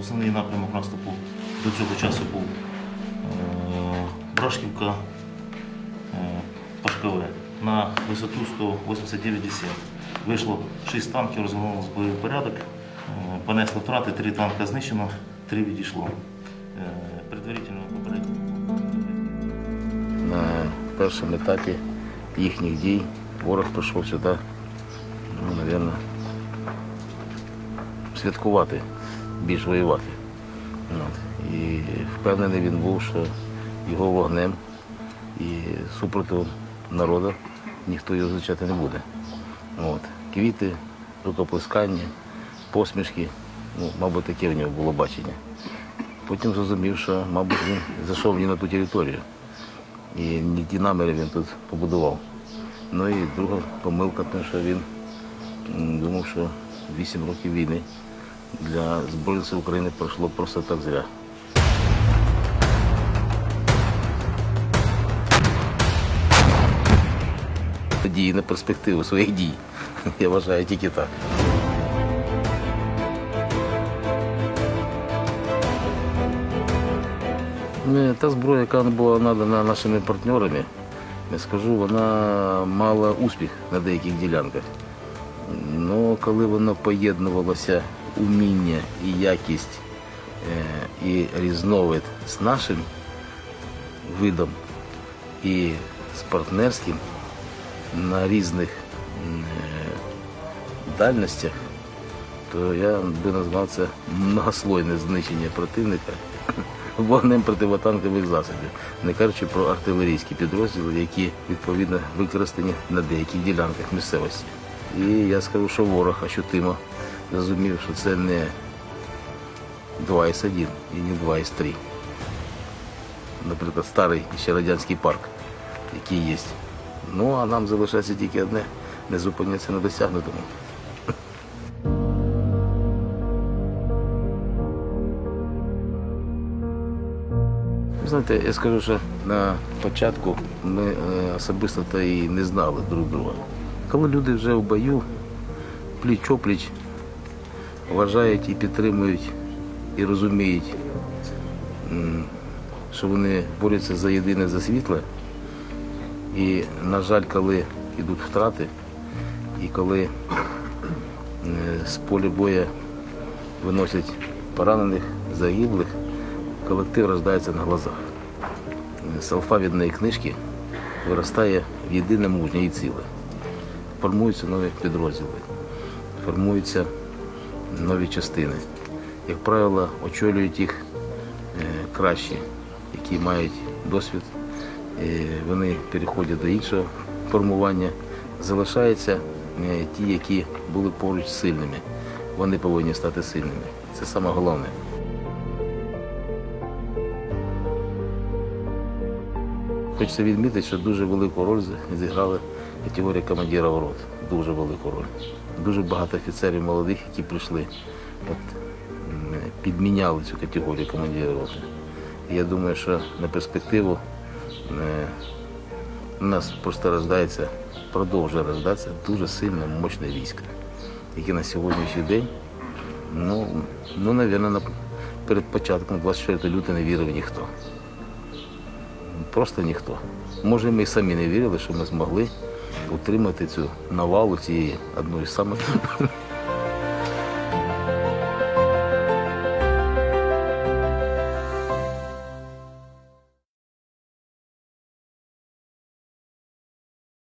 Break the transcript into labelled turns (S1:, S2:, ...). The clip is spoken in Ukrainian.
S1: Основний напрямок наступу до цього часу був е, Брашківка, е, Пашкове. На висоту 189 десят. Вийшло 6 танків, розгорнулося бойовий порядок, е, понесли втрати, 3 танка знищено, 3 відійшло. Предварительно попередньо.
S2: на першому етапі їхніх дій ворог прийшов сюди, ну, мабуть, святкувати, більш воювати. І впевнений він був, що його вогнем і супротивом народу ніхто його зустрічати не буде. От. Квіти, рукоплескання, посмішки, ну, мабуть, таке в нього було бачення. Потім зрозумів, що, мабуть, він зайшов не на ту територію. І не ті наміри він тут побудував. Ну і друга помилка, те, що він думав, що 8 років війни для Збройних України пройшло просто так зря. Дії на перспективу своїх дій. Я вважаю тільки так. Та зброя, яка була надана нашими партнерами, я скажу, вона мала успіх на деяких ділянках. Ну, коли воно поєднувалося уміння і якість е, і різновид з нашим видом і з партнерським на різних е, дальностях, то я би назвав це многослойне знищення противника вогнем противотанкових засобів, не кажучи про артилерійські підрозділи, які відповідно використані на деяких ділянках місцевості. І я скажу, що ворог ощутимо зрозумів, що це не 2 із 1 і не 2 із 3. Наприклад, старий ще радянський парк, який є. Ну а нам залишається тільки одне не зупинятися на досягнутому. Знаєте, я скажу, що на початку ми е, особисто та і не знали друг друга. Коли люди вже в бою, пліч-опліч, вважають і підтримують, і розуміють, що вони борються за єдине за світле. І, на жаль, коли йдуть втрати, і коли е, з поля боя виносять поранених, загиблих, колектив рождається на глазах. З алфавітної книжки виростає в єдине мужнє і ціле. Формуються нові підрозділи, формуються нові частини. Як правило, очолюють їх е, кращі, які мають досвід. Е, Вони переходять до іншого формування. Залишаються е, ті, які були поруч сильними. Вони повинні стати сильними. Це саме головне. Хочеться відмітити, що дуже велику роль зіграли категорія командира ворот. Дуже велику роль. Дуже багато офіцерів молодих, які прийшли, от, підміняли цю категорію командира роти. Я думаю, що на перспективу е, у нас просто рождається, продовжує рождатися дуже сильне, мощне військо, яке на сьогоднішній день, ну, ну, на, перед початком 24 лютого не вірив ніхто. Просто ніхто. Може, ми і самі не вірили, що ми змогли утримати цю навалу цієї одної з самих